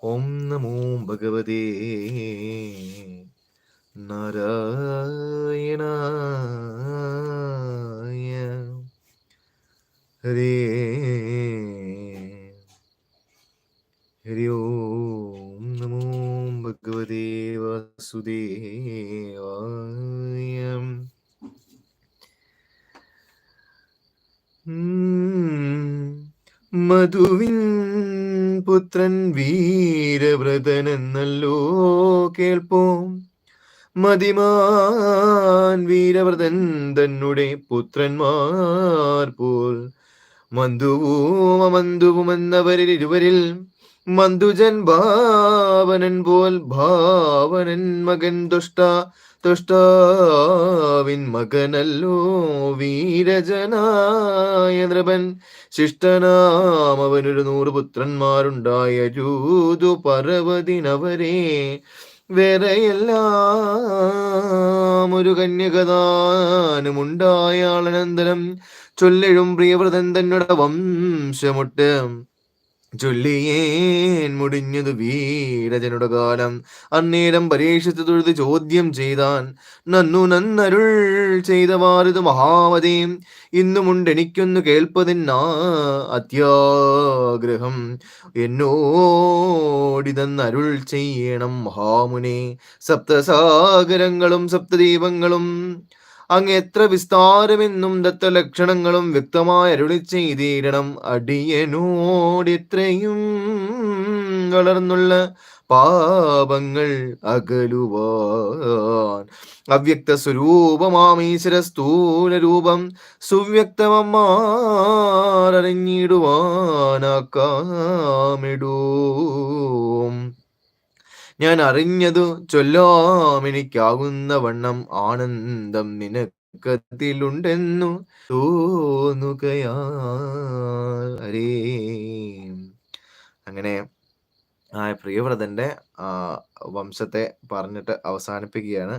ഓം നമോ ഭഗവതേ. നാരായണായ. ഹരേ ഹരി ഓം നമോ ഭഗവതേ വാസുദേവായ. മധുവിൻ പുത്രൻ വീരവ്രതനെന്നല്ലോ കേൾപ്പോം. മതിമാൻ വീരവ്രതൻ തന്നെ പുത്രന്മാർ പോൽ. മന്ദുവും അമന്തുവും എന്നവരിൽ ഇരുവരിൽ മന്ദുജൻ ഭാവനൻ പോൽ ഭാവനൻ മകൻ ദുഷ്ട തുഷ്ടാവിൻ മകനല്ലോ വീരജനായ നൃപൻ. ശിഷ്ടനാം അവനൊരു നൂറ് പുത്രന്മാരുണ്ടായ ജൂതു പർവതിനവരെ വേറെയെല്ലാം ഒരു കന്യകദാനമുണ്ടായാളനന്തരം ചൊല്ലിഴും പ്രിയവ്രതൻ തന്നുടെ വംശമുട്ട് ചൊല്ലിയേൻ മുടിഞ്ഞതു വീരജനുടെ കാലം. അന്നേരം പരീക്ഷിച്ചു തൊഴുത് ചോദ്യം ചെയ്താൻ നന്നു നന്നരുൾ ചെയ്തവാറിത് ഇന്നുമുണ്ട് എനിക്കൊന്നു കേൾപ്പതിന്നാ അത്യാഗ്രഹം. എന്നോടിതന്നരുൾ ചെയ്യണം മഹാമുനെ. സപ്തസാഗരങ്ങളും സപ്തദീപങ്ങളും അങ്ങ് എത്ര വിസ്താരമെന്നും ദത്തലക്ഷണങ്ങളും വ്യക്തമായി അരുളി ചെയ്തിടണം. അടിയനോടിത്രയും വളർന്നുള്ള പാപങ്ങൾ അകലുവാൻ. അവ്യക്ത സ്വരൂപമാമീശ്വര സ്ഥൂല രൂപം. സുവ്യക്തമമ്മാറഞ്ഞിടുവാനാക്കാമിടൂ ഞാൻ അറിഞ്ഞതു ചൊല്ലാമെനിക്കാകുന്ന വണ്ണം ആനന്ദം നിനക്കത്തിലുണ്ടെന്നു തോന്നുകയാ ഹരേ അങ്ങനെ ആ പ്രിയവ്രതന്റെ വംശത്തെ പറഞ്ഞിട്ട് അവസാനിപ്പിക്കുകയാണ്.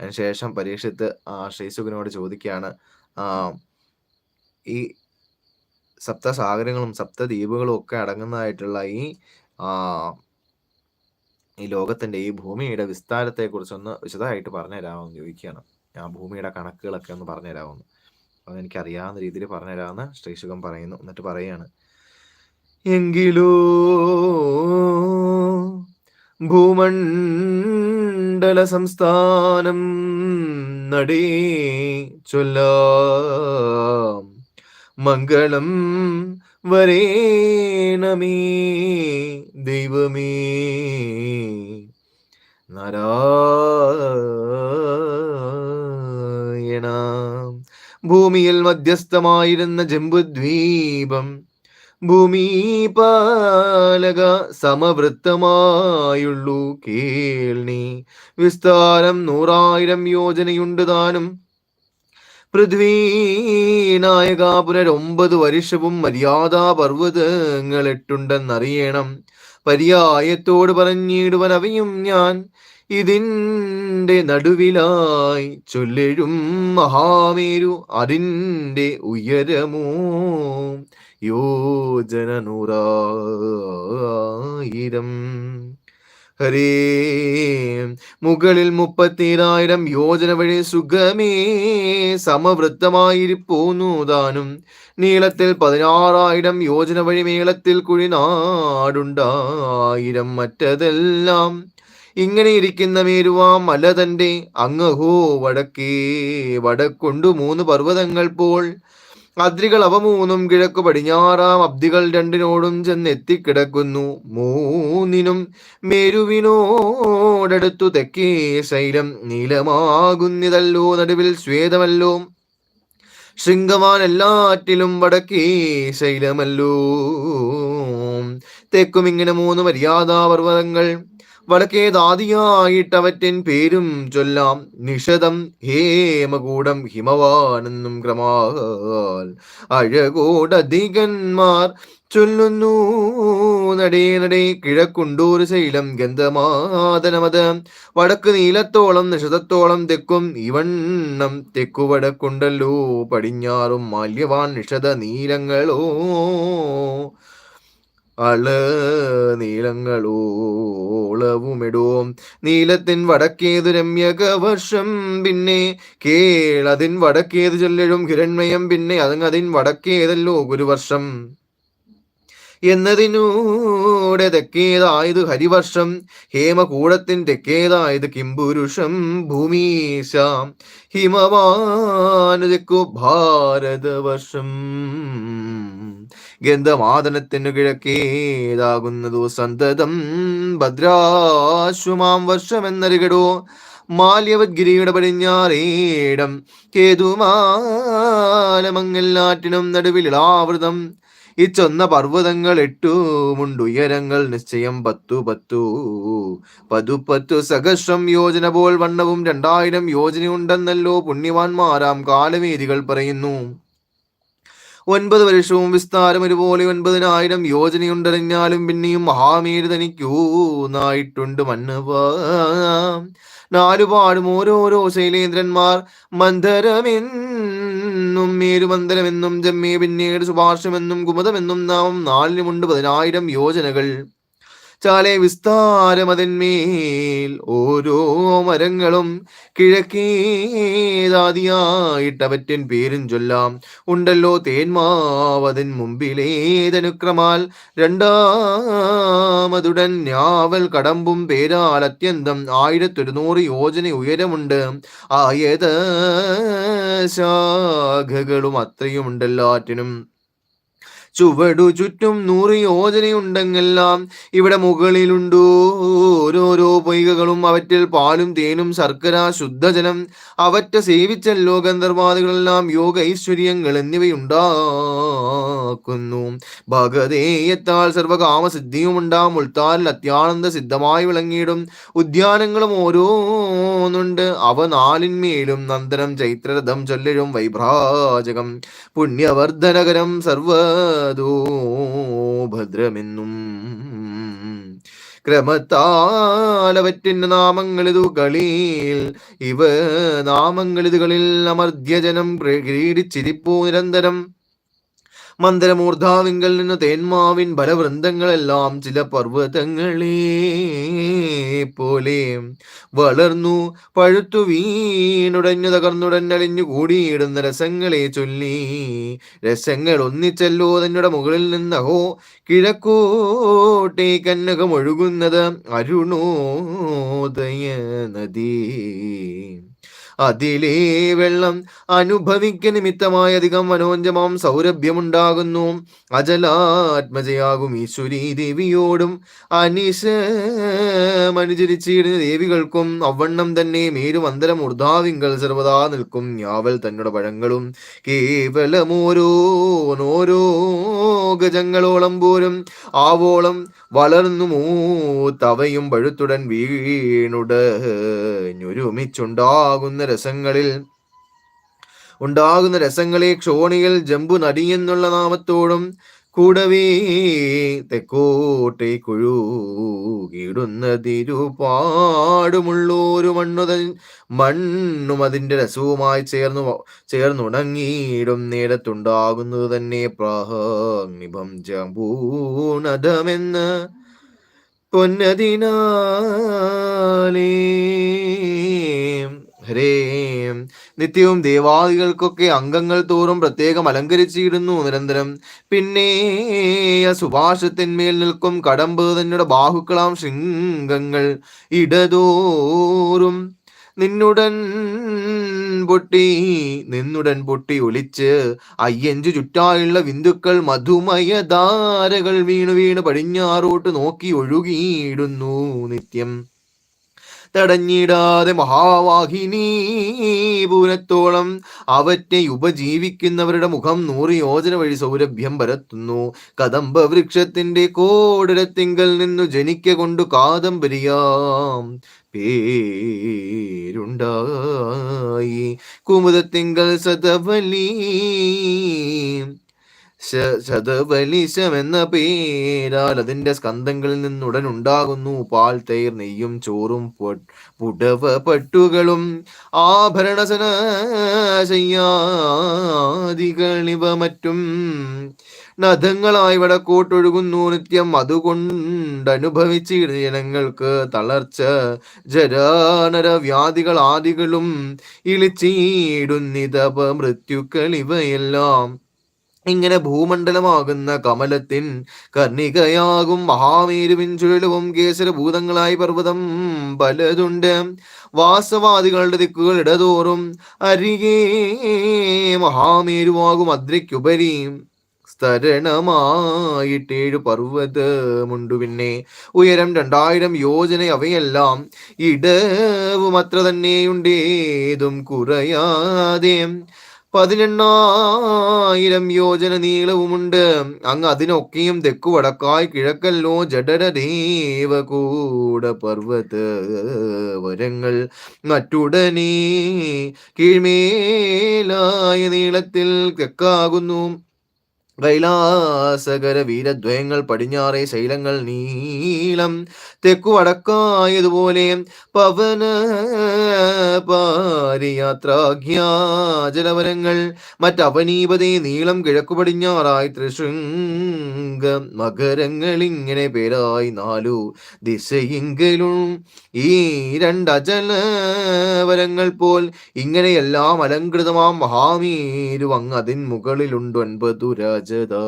അതിനുശേഷം പരീക്ഷത്ത് ശ്രീസുഖനോട് ചോദിക്കുകയാണ് ഈ സപ്തസാഗരങ്ങളും സപ്തദ്വീപുകളും ഒക്കെ അടങ്ങുന്നതായിട്ടുള്ള ഈ ഈ ലോകത്തിന്റെ ഈ ഭൂമിയുടെ വിസ്താരത്തെ കുറിച്ചൊന്ന് വിശദമായിട്ട് പറഞ്ഞു തരാമെന്ന് ചോദിക്കുകയാണ്. ആ ഭൂമിയുടെ കണക്കുകളൊക്കെ ഒന്ന് പറഞ്ഞു തരാമെന്ന് അത് എനിക്ക് അറിയാവുന്ന രീതിയിൽ പറഞ്ഞു തരാമെന്ന് ശ്രീശുഖം പറയുന്നു. എന്നിട്ട് പറയാണ് എങ്കിലോ ഭൂമണ്ഡല സംസ്ഥാനം നടേ ചൊല്ലാം മംഗളം വരേണമേ ദൈവമേ. നാരായണ. ഭൂമിയിൽ മധ്യസ്ഥമായിരുന്ന ജംബുദ്വീപം ഭൂമി പാലക സമവൃത്തമായുള്ളൂ കേൾനി. വിസ്താരം നൂറായിരം യോജനയുണ്ട് താനും. പൃഥ്വീനായക പുനരൊമ്പത് വർഷവും മര്യാദാ പർവതങ്ങൾ എട്ടുണ്ടെന്നറിയണം പര്യായത്തോട് പറഞ്ഞിടുവൻ അവയും ഞാൻ. ഇതിന്റെ നടുവിലായി ചൊല്ലഴും മഹാമേരു അതിന്റെ ഉയരമോ? യോജന നൂറായിരം. ഹരേ. മുകളിൽ മുപ്പത്തിരായിരം യോജന വഴി സുഖമേ. സമവൃത്തമായിരിപ്പോന്നു താനും. നീളത്തിൽ പതിനാറായിരം യോജന വഴി മേളത്തിൽ കുഴിനാടുണ്ടായിരം മറ്റതെല്ലാം. ഇങ്ങനെ ഇരിക്കുന്ന മേരുവാം മല തന്റെ അങ്ങഹോ വടക്കേ. വടക്കൊണ്ടു മൂന്ന് പർവതങ്ങൾ പോൾ അദ്രികൾ അവ മൂന്നും കിഴക്ക് പടിഞ്ഞാറാം അബ്ദികൾ രണ്ടിനോടും ചെന്ന് എത്തിക്കിടക്കുന്നു മൂന്നിനും മേരുവിനോടടുത്തു തെക്കേ ശൈലം നീലമാകുന്നിതല്ലോ നടുവിൽ ശ്വേതമല്ലോ. ശൃംഗമാൻ എല്ലാറ്റിലും വടക്കേ ശൈലമല്ലോ. തെക്കും ഇങ്ങനെ മൂന്ന് മര്യാദാ പർവതങ്ങൾ വടക്കേതാദിയായിട്ടവറ്റൻ പേരും ചൊല്ലാം നിഷതം ഹേമകൂടം ഹിമവാനെന്നും ക്രമാൽ അഴകോടധികന്മാർ ചൊല്ലുന്നു. നടേ നടേ കിഴക്കുണ്ടൂർ ശൈലം ഗന്ധമാതനമത്. വടക്ക് നീലത്തോളം നിഷതത്തോളം തെക്കും ഇവണ്ണം തെക്കു വടക്കുണ്ടല്ലോ പടിഞ്ഞാറും മാല്യവാൻ നിഷത നീലങ്ങളോ. അള നീളങ്ങളോളവുമിടും നീലത്തിൻ വടക്കേതു രമ്യക വർഷം പിന്നെ കേളതിൻ വടക്കേതു ചൊല്ലഴും ഹിരൺമയം പിന്നെ അതങ്ങതിൻ വടക്കേതല്ലോ ഗുരുവർഷം. എന്നതിനൂടെ തെക്കേതായത് ഹരിവർഷം ഹേമകൂടത്തിൻ തെക്കേതായത് കിംപുരുഷം ഭൂമീശാം ഹിമവാനുതെക്കു ഭാരതവർഷം. ഗന്ധമാദനത്തിനു കിഴക്കേതാകുന്നതു സന്തതം ഭദ്രാശ്വമാം വർഷമെന്നറികടോ മാല്യവദ്ഗിരിയുടെ പടിഞ്ഞാറേടം കേതുമാലമങ്ങെല്ലാറ്റിനും നടുവിലാവൃതം ഈ ചൊന്ന പർവതങ്ങൾ എട്ടുമുണ്ടുയരങ്ങൾ നിശ്ചയം പത്തു പത്തു. പതു പത്തു സഹസ്രം യോജന പോൽ വണ്ണവും രണ്ടായിരം യോജനയുണ്ടെന്നല്ലോ പുണ്യവാന്മാരാം കാലവേദികൾ പറയുന്നു. ഒൻപത് വർഷവും വിസ്താരം ഒരുപോലെ ഒൻപതിനായിരം യോജനയുണ്ടറിഞ്ഞാലും പിന്നെയും മഹാമേര് തനിക്കൂന്നായിട്ടുണ്ട് മണ്ണ് നാലുപാടും ഓരോരോ ശൈലേന്ദ്രന്മാർ മന്ധരമെന്നും മേരുമന്ദരമെന്നും ജമ്മേ പിന്നീട് സുഭാഷമെന്നും കുമുദമെന്നും നാം നാലിനുമുണ്ട് പതിനായിരം യോജനകൾ. ചാലെ വിസ്താരമതിന്മേൽ ഓരോ മരങ്ങളും കിഴക്കേതാദിയായിട്ടവറ്റൻ പേരും ചൊല്ലാം. ഉണ്ടല്ലോ തേന്മാവതിൻ മുമ്പിലേതനുക്രമാൽ. രണ്ടാമതുടൻ ഞാവൽ കടമ്പും പേരാൽ അത്യന്തം. ആയിരത്തൊരുന്നൂറ് യോജന ഉയരമുണ്ട്. ആയത് ശാഖകളും അത്രയുമുണ്ടല്ലാറ്റിനും. ചുവടു ചുറ്റും നൂറ് യോജനയുണ്ടെങ്കെല്ലാം ഇവിടെ മുകളിലുണ്ട്? ഓരോരോ പൊയ്കകളും അവറ്റിൽ പാലും തേനും ശർക്കര ശുദ്ധജലം അവറ്റ സേവിച്ചല്ലോ ഗന്ധർവാദികളെല്ലാം യോഗ ഐശ്വര്യങ്ങൾ എന്നിവയുണ്ടാക്കുന്നു. ഭഗതേയത്താൽ സർവകാമസിദ്ധിയും ഉണ്ടാം ഉൾത്താലിൽ അത്യാനന്ദ സിദ്ധമായി വിളങ്ങിയിടും. ഉദ്യാനങ്ങളും ഓരോന്നുണ്ട് അവ നാലിന്മേലും നന്ദനം ചൈത്രരഥം ചൊല്ലിഴും വൈഭ്രാജകം. പുണ്യവർദ്ധനകരം സർവ ഭദ്രതോ ഭദ്രമെന്നും. ക്രമത്താലവറ്റിന്റെ നാമങ്ങളിതുകളിൽ ഇവ നാമങ്ങളിതുകളിൽ അമർദ്യജനം ക്രീഡിച്ചിരിപ്പൂ നിരന്തരം. മന്ദരമൂർധാവിങ്കൽ നിന്ന് തേന്മാവിൻ ബലവൃന്ദങ്ങളെല്ലാം ചില പർവതങ്ങളെ പോലെ വളർന്നു. പഴുത്തു വീണുടഞ്ഞു തകർന്നുടഞ്ഞലിഞ്ഞു കൂടിയിടുന്ന രസങ്ങളെ ചൊല്ലി. രസങ്ങൾ ഒന്നിച്ചല്ലോ തന്നുടെ മുകളിൽ നിന്നഹോ കിഴക്കോട്ടേ ഒഴുകുന്നത് അരുണോദയ നദീ. അതിലേ വെള്ളം അനുഭവിക്ക നിമിത്തമായി അധികം മനോഞ്ചമാം സൗരഭ്യമുണ്ടാകുന്നു. അജലാത്മജയാകും ഈശ്വരീ ദേവിയോടും. അനിശമനുചരിച്ചിടുന്ന ദേവികൾക്കും അവണ്ണം തന്നെ മേരുമന്തരം അന്തരം സർവദാ നിൽക്കും. ഞാവൽ തന്നുടെ പഴങ്ങളും കേവലമോരോനോരോ ഗജങ്ങളോളം പോലും ആവോളം വളർന്നു മൂത്തവയും പഴുത്തുടൻ വീണുട ഞൊരുമിച്ചുണ്ടാകുന്ന രസങ്ങളിൽ ഉണ്ടാകുന്ന രസങ്ങളെ ക്ഷോണിയിൽ ജമ്പു നടി എന്നുള്ള നാമത്തോടും കൂടവേ തെക്കോട്ടെ കുഴുകിടുന്നതിരുപാടുമുള്ളൊരു മണ്ണുത മണ്ണും അതിന്റെ രസവുമായി ചേർന്നു ചേർന്നുണങ്ങിയിടും. നേരത്തുണ്ടാകുന്നത് തന്നെ പ്രാഹനിഭം ജമ്പൂണതമെന്ന് പൊന്നതിനാലേ. ഹരേ. നിത്യവും ദേവാദികൾക്കൊക്കെ അംഗങ്ങൾ തോറും പ്രത്യേകം അലങ്കരിച്ചിടുന്നു നിരന്തരം. പിന്നെ സുഭാഷത്തിന്മേൽ നിൽക്കും കടമ്പ് ബാഹുക്കളാം ശൃംഗങ്ങൾ ഇടതോറും. നിന്നുടൻ പൊട്ടി നിന്നുടൻ പൊട്ടി ഒളിച്ച് അയ്യഞ്ചു ചുറ്റായുള്ള വിന്ദുക്കൾ മധുമയ ധാരകൾ വീണു വീണ് പടിഞ്ഞാറോട്ട് നോക്കി ഒഴുകിയിടുന്നു നിത്യം. തടഞ്ഞിടാതെ മഹാവാഹിനി പൂരത്തോളം അവറ്റെ ഉപജീവിക്കുന്നവരുടെ മുഖം നൂറ് യോജന വഴി സൗരഭ്യം പരത്തുന്നു. കദംബ വൃക്ഷത്തിന്റെ കോടിടത്തിങ്കൽ നിന്നു ജനിക്ക കൊണ്ടു കാദംബരിയാം. പേരുണ്ടായി. കുമുദത്തിങ്കൽ സതവലി ശതബലിശം എന്ന പേരാൽ അതിന്റെ സ്കന്ധങ്ങളിൽ നിന്നുടൻ ഉണ്ടാകുന്നു. പാൽ തൈർ നെയ്യും ചോറും പുടവ പട്ടുകളും ആഭരണസന ശയ്യാദികളിവ മറ്റും. നഖങ്ങളായി വടക്കോട്ടൊഴുകുന്നു നിത്യം. അതുകൊണ്ടനുഭവിച്ച് ജനങ്ങൾക്ക് തളർച്ച ജരാനര വ്യാധികൾ ആദികളും ഇളിച്ചീടുന്നിതപ മൃത്യുക്കൾ ഇവയെല്ലാം. ഇങ്ങനെ ഭൂമണ്ഡലമാകുന്ന കമലത്തിൻ കർണികയാകും. മഹാമേരുവിൻ ചുഴലവും കേസരഭൂതങ്ങളായി പർവതം പലതുണ്ട്. വാസവാദികളുടെ ദിക്കുകൾ ഇടതോറും അരികേ മഹാമേരുവാകും അദ്രയ്ക്കുപരി സ്തരണമായിട്ടേഴു പർവതമുണ്ടു പിന്നെ. ഉയരം രണ്ടായിരം യോജന അവയെല്ലാം ഇടവും അത്ര തന്നെയുണ്ടേതും കുറയാതെ. പതിനെണ്ണായിരം യോജന നീളവുമുണ്ട്. അങ്ങ് അതിനൊക്കെയും തെക്കു വടക്കായി കിഴക്കല്ലോ. ജഡരദേവകൂട പർവത വരങ്ങൾ മറ്റുടനീ കീഴ്മേലായ നീളത്തിൽ തെക്കാകുന്നു. കൈലാസകര വീരദ്വയങ്ങൾ പടിഞ്ഞാറെ ശൈലങ്ങൾ നീളം തെക്കു വടക്കായതുപോലെ പവന പാരിയാത്രാഖ്യാജലവരങ്ങൾ മറ്റവനീപതേ നീളം കിഴക്കു പടിഞ്ഞാറായി തൃശൃംഗ മകരങ്ങൾ ഇങ്ങനെ പേരായി നാലു ദിശയെങ്കിലും ഈ രണ്ടജലവരങ്ങൾ പോൽ ഇങ്ങനെയെല്ലാം അലങ്കൃതമാം മഹാമീരുവങ് അതിന് മുകളിലുണ്ട് ഒൻപതു രാജധാനിയം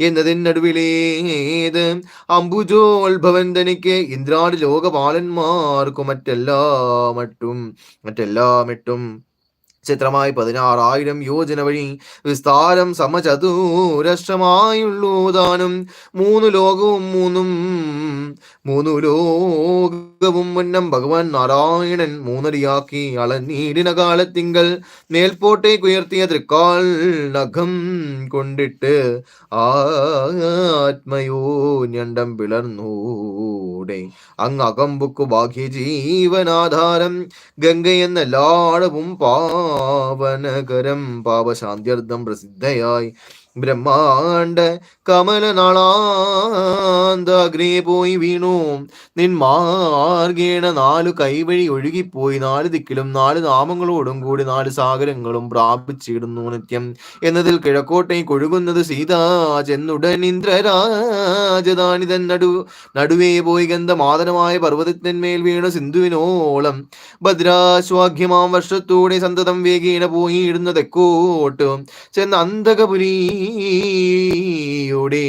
എന്നതിനടുവിലേത് അംബുജോത്ഭവൻ തനിക്ക് ഇന്ദ്രാടി ലോകപാലന്മാർക്കും മറ്റെല്ലാ മറ്റും മറ്റെല്ലാ മറ്റും ചിത്രമായി പതിനാറായിരം യോജന വഴി വിസ്താരം സമചതുരശ്രമായുള്ളൂ താനും. മൂന്നു ലോകവും മൂന്നും മൂന്നു ലോകവും മുന്നം ഭഗവാൻ നാരായണൻ മൂന്നടിയാക്കി അളനീടിന കാലത്തിങ്കൽ മേൽപോട്ടേക്ക് ഉയർത്തിയ തൃക്കാൽ നഖം കൊണ്ടിട്ട് ആത്മയോ ഞണ്ടം പിളർന്നൂടെ. അങ്ങ് അകമ്പുക്കു ഭാഗ്യജീവനാധാരം ഗംഗയെന്നെല്ലാടവും പാ പാവനകരം പാപശാന്ത്യർത്ഥം പ്രസിദ്ധയായി. ബ്രഹ്മാണ്ട കമലനാളാന്തഗ്നേ പോയി വീണു. നിൻ മാർഗേണ നാലു കൈവഴി ഒഴുകിപ്പോയി. നാല് ദിക്കിലും നാല് നാമങ്ങളോടും കൂടി നാല് സാഗരങ്ങളും പ്രാപിച്ചിടുന്നു നിത്യം. എന്നതിൽ കിഴക്കോട്ടേക്ക് ഒഴുകുന്നത് സീതാ ചെന്നുടൻ നടു നടുവേ പോയി ഗന്ധമാതനമായ പർവതത്തിന്മേൽ വീണ സിന്ധുവിനോളം. ഭദ്രാശ്വാഖ്യമാം വർഷത്തോടെ സന്തതം വേഗീണ പോയി ഇടുന്ന ചെന്ന് അന്തകപുരീ യുടെ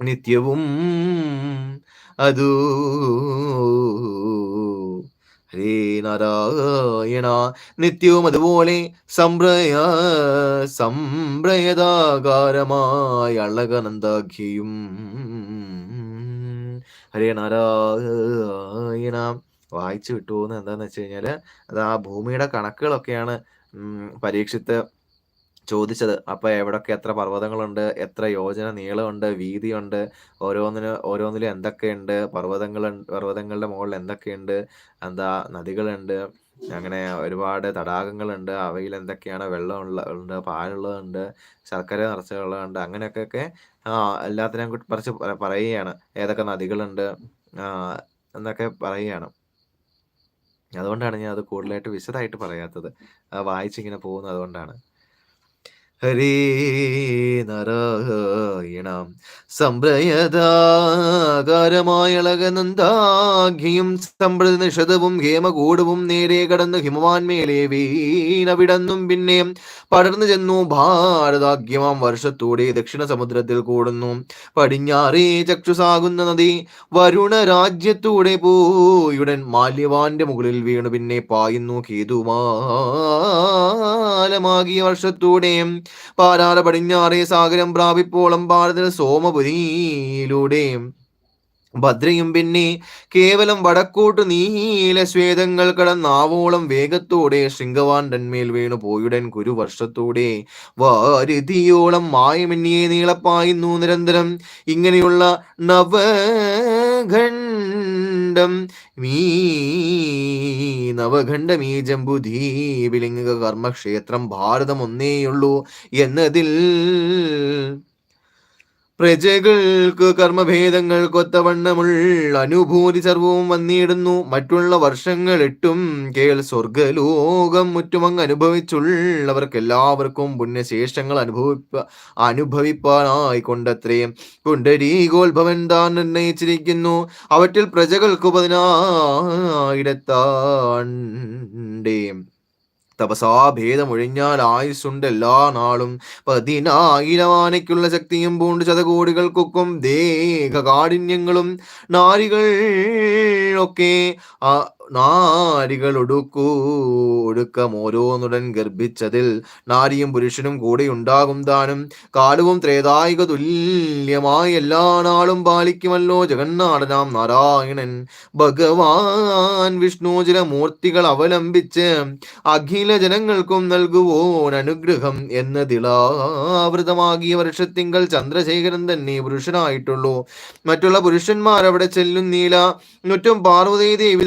നിത്യവും അതു. ഹരേ നാരായണ നിത്യവും അതുപോലെ സംപ്രയ സംപ്രയതാകാരമായ അളകനന്ദാഖ്യയും ഹരേ നാരായണ. വായിച്ചു വിട്ടു പോകുന്നത് എന്താന്ന് വെച്ച് കഴിഞ്ഞാൽ അത് ആ ഭൂമിയുടെ കണക്കുകളൊക്കെയാണ് പരീക്ഷിത്ത് ചോദിച്ചത്. അപ്പോൾ എവിടൊക്കെ എത്ര പർവതങ്ങളുണ്ട്? എത്ര യോജന നീളമുണ്ട്? വീതിയുണ്ട്? ഓരോന്നിന് ഓരോന്നിലും എന്തൊക്കെയുണ്ട്? പർവതങ്ങൾ പർവതങ്ങളുടെ മുകളിൽ എന്തൊക്കെയുണ്ട്? എന്താ നദികളുണ്ട്? അങ്ങനെ ഒരുപാട് തടാകങ്ങളുണ്ട്. അവയിൽ എന്തൊക്കെയാണ് വെള്ളമുള്ള ഉണ്ട് പാലുള്ളതുണ്ട് ശർക്കര നിറച്ചുള്ളതുണ്ട് അങ്ങനെയൊക്കെ ആ എല്ലാത്തിനെയും കുറിച്ച് പറയുകയാണ്. ഏതൊക്കെ നദികളുണ്ട്? എന്നൊക്കെ പറയുകയാണ്. അതുകൊണ്ടാണ് ഞാൻ അത് കൂടുതലായിട്ട് വിശദമായിട്ട് പറയാത്തത്. വായിച്ചിങ്ങനെ പോകുന്നത് അതുകൊണ്ടാണ്. ഹരേ നാരായണ. സംപ്രയതാകാരമായളകനന്ദാഖ്യം സമ്പ്രതി നിഷതവും ഹേമകൂടവും നേരെ കടന്ന് ഹിമവാൻ മേലെ വീണവിടന്നും പിന്നെ പടർന്നു ചെന്നു ഭാരതാഖ്യമാം വർഷത്തോടെ ദക്ഷിണ സമുദ്രത്തിൽ കൂടുന്നു. പടിഞ്ഞാറേ ചക്ഷുസാകുന്ന നദി വരുണ രാജ്യത്തൂടെ പോയുടൻ മാല്യവാന്റെ മുകളിൽ വീണു പിന്നെ പായുന്നു കേതുമാലമാകിയ വർഷത്തൂടെ പാരാല പടിഞ്ഞാറേ സാഗരം പ്രാപിപ്പോളം ഭാരത സോമപുരിയിലൂടെ. ഭദ്രയും പിന്നെ കേവലം വടക്കോട്ട് നീല ശ്വേതങ്ങൾ കടന്നാവോളം വേഗത്തോടെ ശൃംഗവാണ്ടന്മേൽ വീണു പോയുടൻ കുരുവർഷത്തോടെ. വാരുതിയോളം മായമെന്നിയെ നീളപ്പായുന്നു നിരന്തരം. ഇങ്ങനെയുള്ള നവഖണ്ഡം മീ നവഖണ്ഡം ഈ ജംബുദ്വീപിലിംഗ കർമ്മക്ഷേത്രം ഭാരതം ഒന്നേയുള്ളൂ എന്നതിൽ പ്രജകൾക്ക് കർമ്മഭേദങ്ങൾ കർമ്മഭേദങ്ങൾക്കൊത്തവണ്ണമുള്ള അനുഭൂതി സർവവും വന്നിടുന്നു. മറ്റുള്ള വർഷങ്ങൾ എട്ടും കേൾ സ്വർഗലോകം മുറ്റുമങ്ങ് അനുഭവിച്ചുള്ളവർക്കെല്ലാവർക്കും പുണ്യശേഷങ്ങൾ അനുഭവിപ്പ അനുഭവിപ്പാനായി കൊണ്ടത്രയും പുണ്ടരീകോത്ഭവൻ താൻ നിർണയിച്ചിരിക്കുന്നു. അവറ്റിൽ പ്രജകൾക്ക് പതിനായിരത്താണ്ടേ. തപസാഭേദമൊഴിഞ്ഞാൽ ആയുസ്സുണ്ട് എല്ലാ നാളും. പതിനായിരം ആനയ്ക്കുള്ള ശക്തിയും പൂണ്ട് ശതകോടികൾക്കൊക്കും ദേഹകാഠിന്യങ്ങളും നാരികൾ ഒക്കെ നാരികൾ ഒടുക്കൂ ഓരോന്നുടൻ ഗർഭിച്ചതിൽ നാരിയും പുരുഷനും കൂടെ ഉണ്ടാകും താനും കാലവും ത്രേതായിക തുല്യമായി എല്ലാ നാളും പാലിക്കുമല്ലോ ജഗന്നാഥനാം നാരായണൻ. ഭഗവാൻ വിഷ്ണു ചില മൂർത്തികൾ അവലംബിച്ച് അഖില ജനങ്ങൾക്കും നൽകുവോൻ അനുഗ്രഹം എന്നതിളാവൃതമാകിയ വർഷത്തിങ്കൽ ചന്ദ്രശേഖരൻ തന്നെ പുരുഷനായിട്ടുള്ളൂ. മറ്റുള്ള പുരുഷന്മാർ അവിടെ ചെല്ലുന്നീല. മുറ്റും പാർവതീ ദേവി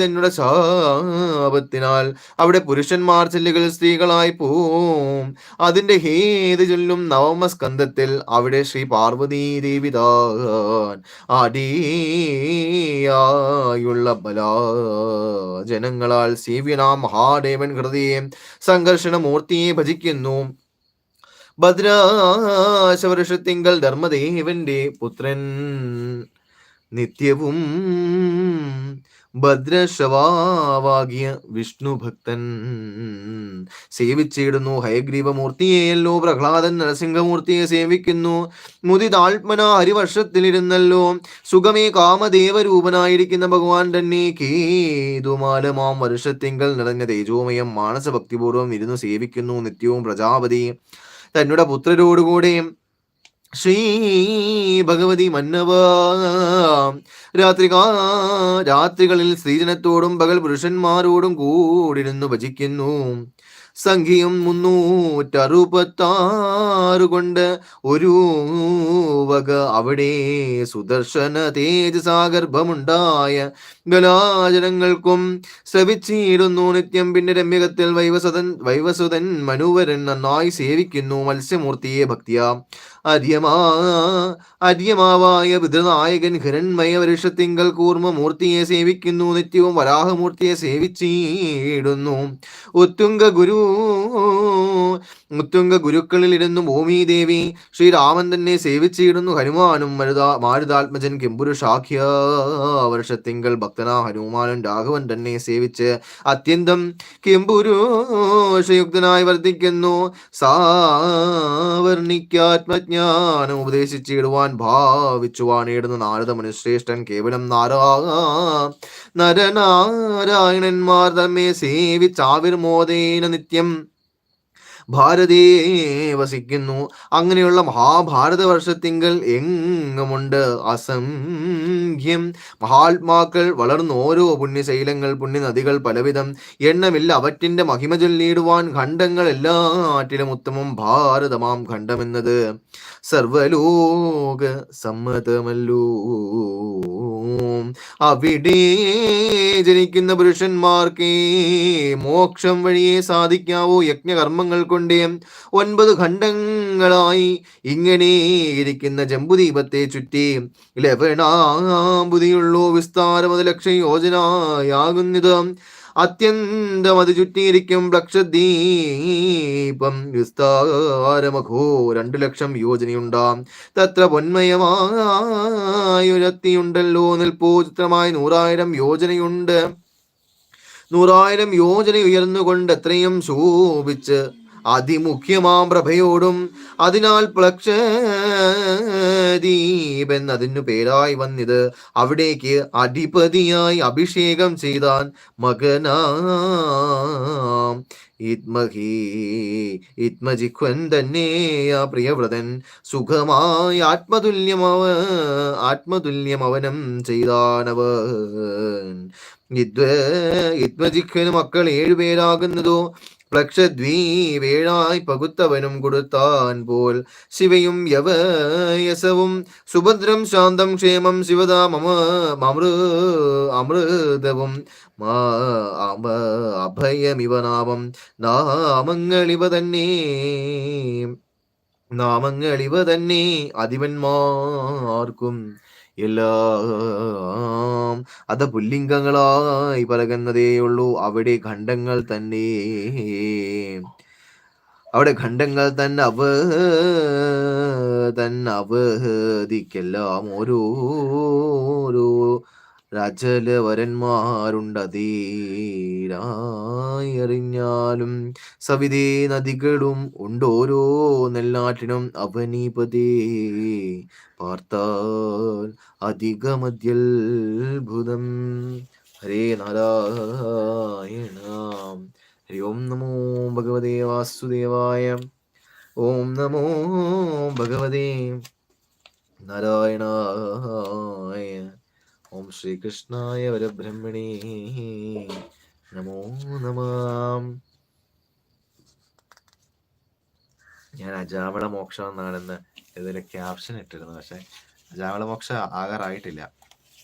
തന്നുടെ ശാപത്തിനാൽ അവിടെ പുരുഷന്മാർ ചെല്ലുകൾ സ്ത്രീകളായി പോവും. അതിന്റെ ഹേത് ചൊല്ലും നവമസ്കന്ധത്തിൽ അവിടെ ശ്രീ പാർവതീ ദേവി അടിയായുള്ള ബലാ ജനങ്ങളാൽ സേവ്യനാം മഹാദേവൻ ഹൃദയം സംഘർഷണമൂർത്തിയെ ഭജിക്കുന്നു. ഭദ്രാശവർഷത്തിങ്കൽ ധർമ്മദേവന്റെ പുത്രൻ നിത്യവും ഭദ്രശവാകിയ വിഷ്ണു ഭക്തൻ സേവിച്ചിടുന്നു ഹയഗ്രീവമൂർത്തിയെയല്ലോ പ്രഹ്ലാദൻ നരസിംഹമൂർത്തിയെ സേവിക്കുന്നു. മുതിതാത്മന ഹരിവർഷത്തിലിരുന്നല്ലോ സുഖമേ കാമദേവരൂപനായിരിക്കുന്ന ഭഗവാൻ തന്നെ. കേതുമാലമാം വർഷത്തിങ്കൽ നിറഞ്ഞ തേജോമയം മാനസഭക്തിപൂർവം ഇരുന്നു സേവിക്കുന്നു നിത്യവും പ്രജാപതി. തന്നുടെ പുത്രരോടുകൂടെ ശ്രീ ഭഗവതി മന്നവ. രാത്രികാ രാത്രികളിൽ സ്ത്രീജനത്തോടും പകൽ പുരുഷന്മാരോടും കൂടിരുന്നു ഭജിക്കുന്നു. സംഖ്യയും മുന്നൂറ്ററുപത്താറ് കൊണ്ട് ഒരു വക അവിടെ സുദർശന തേജസാഗർഭമുണ്ടായ ഗലാചരങ്ങൾക്കും ശ്രവിച്ചിരുന്നു നിത്യം. പിന്നെ രമ്യകത്തിൽ വൈവസതൻ വൈവസുതൻ മനുവരൻ നന്നായി സേവിക്കുന്നു മത്സ്യമൂർത്തിയെ ഭക്തിയ. അര്യമാ അര്യമാവായ പിതൃനായകൻ ഹിരൺമയ വർഷത്തിങ്കൽ കൂർമ്മ മൂർത്തിയെ സേവിക്കുന്നു. നിത്യവും വരാഹമൂർത്തിയെ സേവിച്ചിടുന്നു. ഉത്തുംഗ ഗുരു മുത്തുംഗ ഗുരുക്കളിലിരുന്നു ഭൂമിദേവി. ശ്രീരാമൻ തന്നെ സേവിച്ചിടുന്നു ഹനുമാനും മരുതാ മാരുതാത്മജൻ കിംപുരുഷാഖ്യ വർഷത്തിങ്കൾ ഭക്തനാ ഹനുമാനും രാഘവൻ തന്നെ സേവിച്ച് അത്യന്തം കിംപുരുഷയുക്തനായി വർദ്ധിക്കുന്നു സാവർണിക്കാത്മജ്ഞാനം ഉപദേശിച്ചിടുവാൻ ഭാവിച്ചു വാണിയിടുന്ന നാരദ മനുശ്രേഷ്ഠൻ കേവലം നാരാ നരനാരായണന്മാർ തമ്മെ സേവിച്ചാവിർമോദേന നിത്യം тем ഭാരതേ വസിക്കുന്നു. അങ്ങനെയുള്ള മഹാഭാരത വർഷത്തിങ്കൽ എങ്ങുമുണ്ട്? അസംഖ്യം. മഹാത്മാക്കൾ വളർന്ന ഓരോ പുണ്യശൈലങ്ങൾ പുണ്യനദികൾ പലവിധം. എണ്ണമില്ല അവറ്റിന്റെ മഹിമ ചൊല്ലിയിടുവാൻ ഖണ്ഡങ്ങൾ എല്ലാറ്റിലും ഉത്തമം ഭാരതമാം ഖണ്ഡമെന്നത്. സർവലോക സമ്മതമല്ലോ. അവിടെ ജനിക്കുന്ന പുരുഷന്മാർക്ക് മോക്ഷം വഴിയെ സാധിക്കാവൂ. യജ്ഞകർമ്മങ്ങൾ കൊണ്ട് ഒൻപത് ഖണ്ഡങ്ങളായി ഇങ്ങനെ ഇരിക്കുന്ന ജംബുദീപത്തെ ചുറ്റി ലവണാമ്പുതിയുള്ളൂ വിസ്താരം ലക്ഷം യോജനയാകുന്നത് അത്യന്തം അത് ചുറ്റിയിരിക്കും ലക്ഷദ്വീപം വിസ്താരമഘോ രണ്ടു ലക്ഷം യോജനയുണ്ടാം. തത്ര പൊന്മയമായൊരത്തിയുണ്ടല്ലോ. നിൽപ്പോ ചിത്രമായി നൂറായിരം യോജനയുണ്ട്. നൂറായിരം യോജന ഉയർന്നുകൊണ്ട് എത്രയും ശോഭിച്ച് അതിമുഖ്യമാം പ്രഭയോടും അതിനാൽ പ്ലക്ഷീപൻ അതിനു പേരായി വന്നിത്. അവിടേക്ക് അധിപതിയായി അഭിഷേകം ചെയ്താൻ മകനാം. ഇത്മഹി ഇത്മജിഹ്വൻ തന്നെ ആ പ്രിയവ്രതൻ. സുഖമായി ആത്മതുല്യമവ ആത്മതുല്യമവനം ചെയ്താനവൻ. ഇദ്വ ഇത്മജിഹ്വന് മക്കൾ ഏഴുപേരാകുന്നതോ പ്ലക്ഷദ്വീപേഴായി പകുത്തവനും കൊടുത്താൻ പോൽ ശിവയും യവയസവും സുഭദ്രം ശാന്തം ക്ഷേമം ശിവദാ മമ മമൃ അമൃതവും മാ അമ അഭയമിവ നാമം നാമങ്ങളിവ തന്നെ നാമങ്ങളിവ തന്നെ അധിപന്മാർക്കും എല്ലാം അത പുല്ലിംഗങ്ങളായി പലകുന്നതേയുള്ളൂ അവിടെ ഖണ്ഡങ്ങൾ തന്നെ. അവിടെ ഖണ്ഡങ്ങൾ തന്നെ അവ തന്നെ അവധിക്കെല്ലാം ഓരോ രാജലവരന്മാരുണ്ടതീരായി അറിഞ്ഞാലും സവിതേ നദികളും ഉണ്ടോരോ നെല്ലാറ്റിനും അവനീപതേ. പാർത്താൽ അധികമദ്യത്ഭുതം ഹരേ നാരായണ. ഹരി ഓം നമോ ഭഗവതേ വാസുദേവായ. ഓം നമോ ഭഗവതേ നാരായണായ. ഓം ശ്രീകൃഷ്ണായ വരബ്രഹ്മണേ. നമോ നമാം. ഞാൻ അജാവള മോക്ഷം എന്നാണെന്ന് ഇതിൽ ക്യാപ്ഷൻ ഇട്ടിരുന്നു. പക്ഷെ അജാവള മോക്ഷ ആകാറായിട്ടില്ല.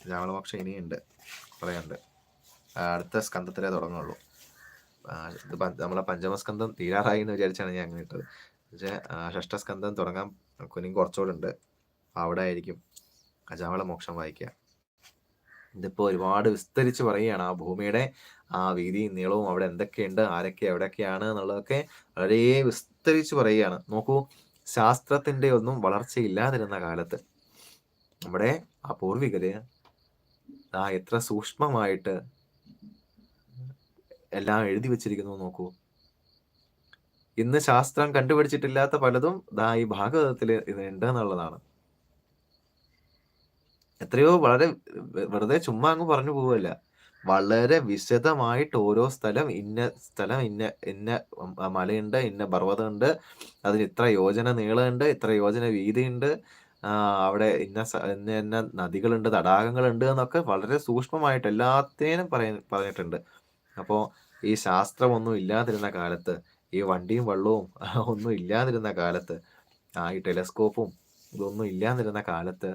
അജാവള മോക്ഷം ഇനിയുണ്ട്. കുറേയുണ്ട്. അടുത്ത സ്കന്ധത്തിലേ തുടങ്ങുള്ളൂ. ഇത് നമ്മളെ പഞ്ചമസ്കന്ധം തീരാറായി എന്ന് വിചാരിച്ചാണ് ഞാൻ അങ്ങനെ ഇട്ടത്. പക്ഷേ ഷഷ്ടസ്കന്ധം തുടങ്ങാൻ കുനിയും കുറച്ചുകൂടെ ഉണ്ട്. അവിടെ ആയിരിക്കും അജാവള മോക്ഷം വായിക്കുക. ഇതിപ്പോ ഒരുപാട് വിസ്തരിച്ച് പറയുകയാണ്. ആ ഭൂമിയുടെ ആ വീതിയും നീളവും അവിടെ എന്തൊക്കെയുണ്ട്? ആരൊക്കെ എവിടെയൊക്കെയാണ് എന്നുള്ളതൊക്കെ വളരെ വിസ്തരിച്ച് പറയുകയാണ്. നോക്കൂ ശാസ്ത്രത്തിന്റെ ഒന്നും വളർച്ചയില്ലാതിരുന്ന കാലത്ത് നമ്മുടെ ആ പൂർവികര് ആ എത്ര സൂക്ഷ്മമായിട്ട് എല്ലാം എഴുതി വെച്ചിരിക്കുന്നു നോക്കൂ. ഇന്ന് ശാസ്ത്രം കണ്ടുപിടിച്ചിട്ടില്ലാത്ത പലതും ദാ ഈ ഭാഗവതത്തിൽ ഇത് ഉണ്ട് എന്നുള്ളതാണ്. എത്രയോ വളരെ വെറുതെ ചുമ്മാ അങ്ങ് പറഞ്ഞു പോവല്ല. വളരെ വിശദമായിട്ട് ഓരോ സ്ഥലം ഇന്ന സ്ഥലം ഇന്ന ഇന്ന മലയുണ്ട് ഇന്ന പർവതമുണ്ട് അതിന് ഇത്ര യോജന നീളമുണ്ട് ഇത്ര യോജന വീതിയുണ്ട് അവിടെ ഇന്ന ഇന്ന ഇന്ന നദികളുണ്ട് തടാകങ്ങളുണ്ട് എന്നൊക്കെ വളരെ സൂക്ഷ്മമായിട്ട് എല്ലാത്തിനും പറയ പറഞ്ഞിട്ടുണ്ട്. അപ്പോൾ ഈ ശാസ്ത്രമൊന്നും ഇല്ലാതിരുന്ന കാലത്ത് ഈ വണ്ടിയും വെള്ളവും ഒന്നും ഇല്ലാതിരുന്ന കാലത്ത് ആ ഈ ടെലസ്കോപ്പും ഇതൊന്നും ഇല്ലാതിരുന്ന കാലത്ത്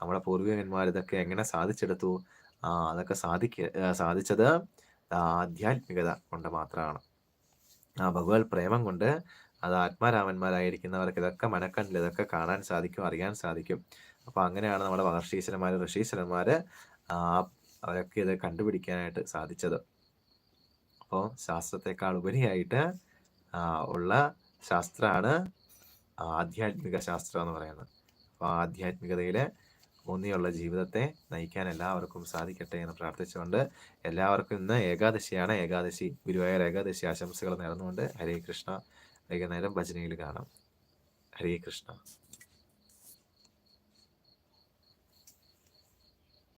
നമ്മുടെ പൂർവികന്മാർ ഇതൊക്കെ എങ്ങനെ സാധിച്ചെടുത്തു? ആ അതൊക്കെ സാധിക്ക സാധിച്ചത് ആധ്യാത്മികത കൊണ്ട് മാത്രമാണ്. ആ ഭഗവത് പ്രേമം കൊണ്ട് അത് ആത്മാരാമന്മാരായിരിക്കുന്നവർക്ക് ഇതൊക്കെ മനക്കണ്ണിൽ ഇതൊക്കെ കാണാൻ സാധിക്കും അറിയാൻ സാധിക്കും. അപ്പൊ അങ്ങനെയാണ് നമ്മുടെ മഹർഷീശ്വരന്മാർ ഋഷീശ്വരന്മാർ അവരൊക്കെ ഇത് കണ്ടുപിടിക്കാനായിട്ട് സാധിച്ചത്. അപ്പോൾ ശാസ്ത്രത്തെക്കാൾ ഉപരിയായിട്ട് ഉള്ള ശാസ്ത്രമാണ് ആധ്യാത്മിക ശാസ്ത്രം എന്ന് പറയുന്നത്. അപ്പോൾ ആധ്യാത്മികതയിൽ ഊന്നിയുള്ള ജീവിതത്തെ നയിക്കാൻ എല്ലാവർക്കും സാധിക്കട്ടെ എന്ന് പ്രാർത്ഥിച്ചുകൊണ്ട് എല്ലാവർക്കും ഇന്ന് ഏകാദശിയാണ്. ഏകാദശി ഗുരുവായൂർ ഏകാദശി ആശംസകൾ നേർന്നുകൊണ്ട് ഹരേ കൃഷ്ണ. വൈകുന്നേരം ഭജനയിൽ കാണാം. ഹരേ കൃഷ്ണ.